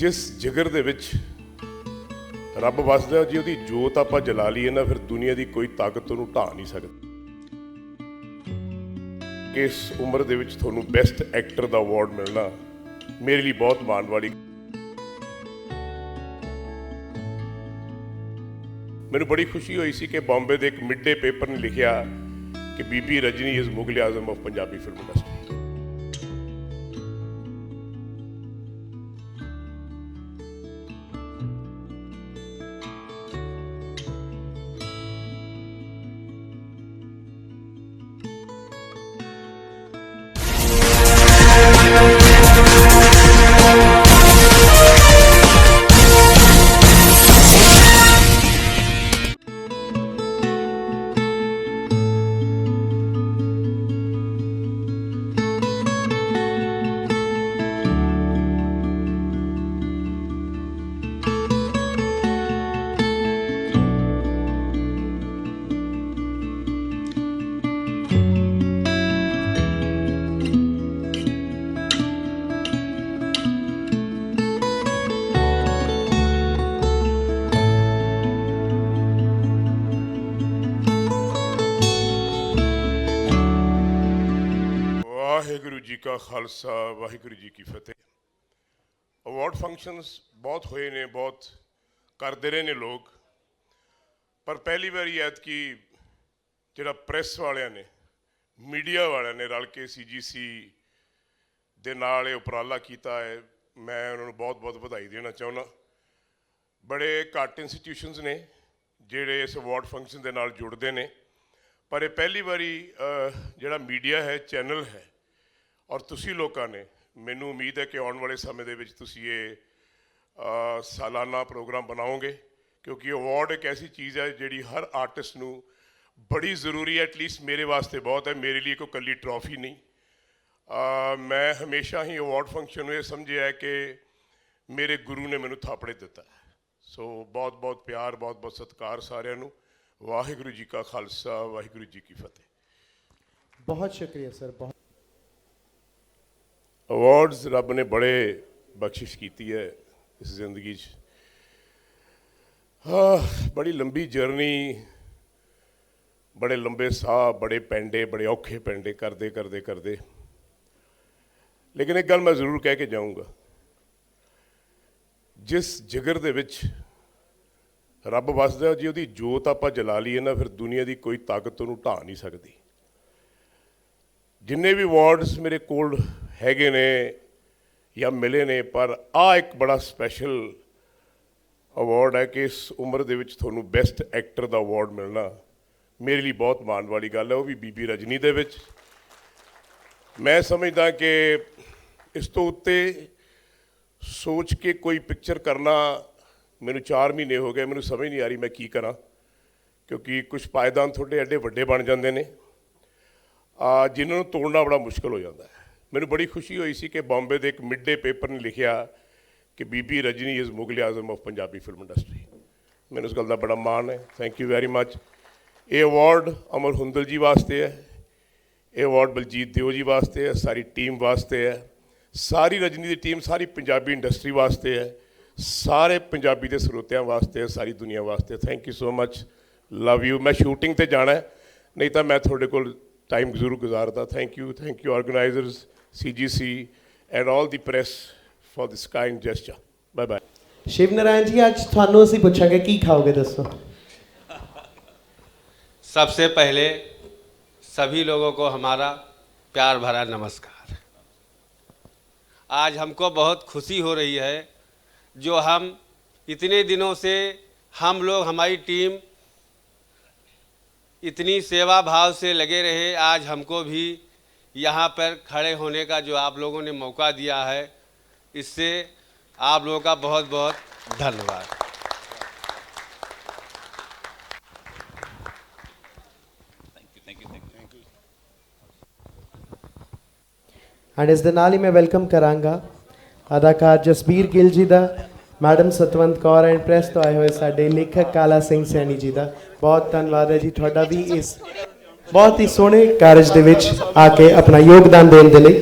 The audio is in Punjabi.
ਜਿਸ ਜਿਗਰ ਦੇ ਵਿੱਚ ਰੱਬ ਵਸਦਾ ਜੀ ਉਹਦੀ ਜੋਤ ਆਪਾਂ ਜਲਾ ਲਈਏ ਨਾ, ਫਿਰ ਦੁਨੀਆ ਦੀ ਕੋਈ ਤਾਕਤ ਉਹਨੂੰ ਢਾ ਨਹੀਂ ਸਕਦੀ। ਇਸ ਉਮਰ ਦੇ ਵਿੱਚ ਤੁਹਾਨੂੰ ਬੈਸਟ ਐਕਟਰ ਦਾ ਅਵਾਰਡ ਮਿਲਣਾ, ਮੇਰੇ ਲਈ ਬਹੁਤ ਮਾਣ ਵਾਲੀ ਮੈਨੂੰ ਬੜੀ ਖੁਸ਼ੀ ਹੋਈ ਸੀ ਕਿ ਬੰਬੇ ਦੇ ਇੱਕ ਮਿਡ ਡੇ ਪੇਪਰ ਨੇ ਲਿਖਿਆ ਕਿ Bibi Rajni is Mughal Azam of Punjabi film industry ਕਾ ਖਾਲਸਾ, ਵਾਹਿਗੁਰੂ ਜੀ ਕੀ ਫਤਿਹ। ਅਵਾਰਡ ਫੰਕਸ਼ਨਸ ਬਹੁਤ ਹੋਏ ਨੇ, ਬਹੁਤ ਕਰਦੇ ਰਹੇ ਨੇ ਲੋਕ। ਪਰ ਪਹਿਲੀ ਵਾਰੀ ਐਤਕੀ ਜਿਹੜਾ ਪ੍ਰੈਸ ਵਾਲਿਆਂ ਨੇ, ਮੀਡੀਆ ਵਾਲਿਆਂ ਨੇ ਰਲ ਕੇ ਸੀਜੀਸੀ ਦੇ ਨਾਲ ਇਹ ਉਪਰਾਲਾ ਕੀਤਾ ਹੈ, ਮੈਂ ਉਹਨਾਂ ਨੂੰ ਬਹੁਤ-ਬਹੁਤ ਵਧਾਈ ਦੇਣਾ ਚਾਹੁੰਦਾ। ਬੜੇ ਘੱਟ ਇੰਸਟੀਟਿਊਸ਼ਨਸ ਨੇ, ਜਿਹੜੇ ਇਸ ਅਵਾਰਡ ਫੰਕਸ਼ਨ ਦੇ ਨਾਲ ਜੁੜਦੇ ਨੇ। ਪਰ ਇਹ ਪਹਿਲੀ ਵਾਰੀ ਜਿਹੜਾ ਮੀਡੀਆ ਹੈ, ਚੈਨਲ ਹੈ ਔਰ ਤੁਸੀਂ ਲੋਕਾਂ ਨੇ, ਮੈਨੂੰ ਉਮੀਦ ਹੈ ਕਿ ਆਉਣ ਵਾਲੇ ਸਮੇਂ ਦੇ ਵਿੱਚ ਤੁਸੀਂ ਇਹ ਸਾਲਾਨਾ ਪ੍ਰੋਗਰਾਮ ਬਣਾਓਗੇ, ਕਿਉਂਕਿ ਅਵਾਰਡ ਇੱਕ ਐਸੀ ਚੀਜ਼ ਹੈ ਜਿਹੜੀ ਹਰ ਆਰਟਿਸਟ ਨੂੰ ਬੜੀ ਜ਼ਰੂਰੀ ਹੈ ਐਟਲੀਸਟ ਮੇਰੇ ਵਾਸਤੇ ਬਹੁਤ ਹੈ, ਮੇਰੇ ਲਈ ਕੋਈ ਕੱਲੀ ਟਰੋਫੀ ਨਹੀਂ। ਮੈਂ ਹਮੇਸ਼ਾ ਹੀ ਅਵਾਰਡ ਫੰਕਸ਼ਨ ਨੂੰ ਇਹ ਸਮਝਿਆ ਹੈ ਕਿ ਮੇਰੇ ਗੁਰੂ ਨੇ ਮੈਨੂੰ ਥਾਪੜੇ ਦਿੱਤਾ। ਸੋ ਬਹੁਤ ਬਹੁਤ ਪਿਆਰ, ਬਹੁਤ ਬਹੁਤ ਸਤਿਕਾਰ ਸਾਰਿਆਂ ਨੂੰ। ਵਾਹਿਗੁਰੂ ਜੀ ਕਾ ਖਾਲਸਾ, ਵਾਹਿਗੁਰੂ ਜੀ ਕੀ ਫਤਿਹ। ਬਹੁਤ ਸ਼ੁਕਰੀਆ, ਸਰ, ਬਹੁਤ ਅਵਾਰਡਸ ਰੱਬ ਨੇ ਬੜੇ ਬਖਸ਼ਿਸ਼ ਕੀਤੀ ਹੈ ਇਸ ਜ਼ਿੰਦਗੀ 'ਚ। ਹਾਂ, ਬੜੀ ਲੰਬੀ ਜਰਨੀ ਬੜੇ ਲੰਬੇ ਸਾਹ, ਬੜੇ ਪੈਂਡੇ, ਬੜੇ ਔਖੇ ਪੈਂਡੇ ਕਰਦੇ ਕਰਦੇ ਕਰਦੇ। ਲੇਕਿਨ ਇੱਕ ਗੱਲ ਮੈਂ ਜ਼ਰੂਰ ਕਹਿ ਕੇ ਜਾਊਂਗਾ। ਜਿਸ ਜਿਗਰ ਦੇ ਵਿੱਚ ਰੱਬ ਵਸਦਾ ਜੇ ਉਹਦੀ ਜੋਤ ਆਪਾਂ ਜਲਾ ਲਈਏ ਨਾ, ਫਿਰ ਦੁਨੀਆ ਦੀ ਕੋਈ ਤਾਕਤ ਉਹਨੂੰ ਢਾ ਨਹੀਂ ਸਕਦੀ। ਜਿੰਨੇ ਵੀ ਅਵਾਰਡਸ ਮੇਰੇ ਕੋਲ ਹੈਗੇ ਨੇ ਜਾਂ ਮਿਲੇ ਨੇ, ਪਰ ਆ ਇੱਕ ਬੜਾ ਸਪੈਸ਼ਲ ਅਵਾਰਡ ਹੈ ਕਿ ਇਸ ਉਮਰ ਦੇ ਵਿੱਚ ਤੁਹਾਨੂੰ ਬੈਸਟ ਐਕਟਰ ਦਾ ਅਵਾਰਡ ਮਿਲਣਾ। ਮੇਰੇ ਲਈ ਬਹੁਤ ਮਾਣ ਵਾਲੀ ਗੱਲ ਹੈ, ਉਹ ਵੀ ਬੀਬੀ ਰਜਨੀ ਦੇ ਵਿੱਚ। ਮੈਂ ਸਮਝਦਾ ਕਿ ਇਸ ਤੋਂ ਉੱਤੇ ਸੋਚ ਕੇ ਕੋਈ ਪਿਕਚਰ ਕਰਨਾ ਮੈਨੂੰ 4 ਮਹੀਨੇ ਹੋ ਗਏ, ਮੈਨੂੰ ਸਮਝ ਨਹੀਂ ਆ ਰਹੀ ਮੈਂ ਕੀ ਕਰਾਂ, ਕਿਉਂਕਿ ਕੁਝ ਪਾਇਦਾਨ ਤੁਹਾਡੇ ਐਡੇ ਵੱਡੇ ਬਣ ਜਾਂਦੇ ਨੇ। ਆ, ਜਿਨ੍ਹਾਂ ਨੂੰ ਤੋੜਨਾ ਬੜਾ ਮੁਸ਼ਕਲ ਹੋ ਜਾਂਦਾ ਹੈ। ਮੈਨੂੰ ਬੜੀ ਖੁਸ਼ੀ ਹੋਈ ਸੀ ਕਿ ਬੰਬੇ ਦੇ ਇੱਕ ਮਿਡ ਡੇ ਪੇਪਰ ਨੇ ਲਿਖਿਆ ਕਿ Bibi Rajni is Mughal Azam of Punjabi film industry ਮੈਨੂੰ ਇਸ ਗੱਲ ਦਾ ਬੜਾ ਮਾਣ ਹੈ। ਥੈਂਕ ਯੂ ਵੈਰੀ ਮੱਚ ਇਹ ਅਵਾਰਡ ਅਮਰ ਹੁੰਦਲ ਜੀ ਵਾਸਤੇ ਹੈ। ਇਹ ਅਵਾਰਡ ਬਲਜੀਤ ਦਿਓ ਜੀ ਵਾਸਤੇ ਹੈ। ਸਾਰੀ ਟੀਮ ਵਾਸਤੇ ਹੈ। ਸਾਰੀ ਰਜਨੀ ਦੀ ਟੀਮ ਸਾਰੀ ਪੰਜਾਬੀ ਇੰਡਸਟਰੀ ਵਾਸਤੇ ਹੈ। ਸਾਰੇ ਪੰਜਾਬੀ ਦੇ ਸਰੋਤਿਆਂ ਵਾਸਤੇ ਹੈ। ਸਾਰੀ ਦੁਨੀਆ ਵਾਸਤੇ thank you so much love you ਮੈਂ ਸ਼ੂਟਿੰਗ ਤੇ ਜਾਣਾ ਨਹੀਂ ਤਾਂ ਮੈਂ ਤੁਹਾਡੇ ਕੋਲ ਟਾਈਮ ਜ਼ਰੂਰ ਗੁਜ਼ਾਰਦਾ। Thank you thank you organisers CGC, and all the press for this kind gesture. Bye bye. Shiv Narayan ji ਅੱਜ ਤੁਹਾਨੂੰ ਅਸੀਂ ਪੁੱਛਾਂਗੇ ਕੀ ਖਾਓਗੇ ਦੱਸੋ सबसे पहले सभी लोगों को हमारा प्यार भरा नमस्कार आज हमको बहुत खुशी हो रही है जो हम इतने दिनों से हम लोग हमारी टीम इतनी सेवा भाव से लगे रहे आज हमको भी यहाँ पर खड़े होने का जो आप लोगों ने मौका दिया है इससे आप लोगों का बहुत बहुत धन्यवाद ਐਂਡ ਇਸ ਦੇ ਨਾਲ ਹੀ ਮੈਂ ਵੈਲਕਮ ਕਰਾਂਗਾ ਅਦਾਕਾਰ ਜਸਬੀਰ ਗਿੱਲ ਜੀ ਦਾ madam Satwant Kaur and press ਤੋਂ ਆਏ ਹੋਏ ਸਾਡੇ ਲੇਖਕ ਕਾਲਾ ਸਿੰਘ ਸੈਣੀ ਜੀ ਦਾ ਬਹੁਤ ਧੰਨਵਾਦ ਹੈ ਜੀ ਤੁਹਾਡਾ ਵੀ ਇਸ ਬਹੁਤ ਹੀ ਸੋਹਣੇ ਕਾਰਜ ਦੇ ਵਿੱਚ ਆ ਕੇ ਆਪਣਾ ਯੋਗਦਾਨ ਦੇਣ ਦੇ ਲਈ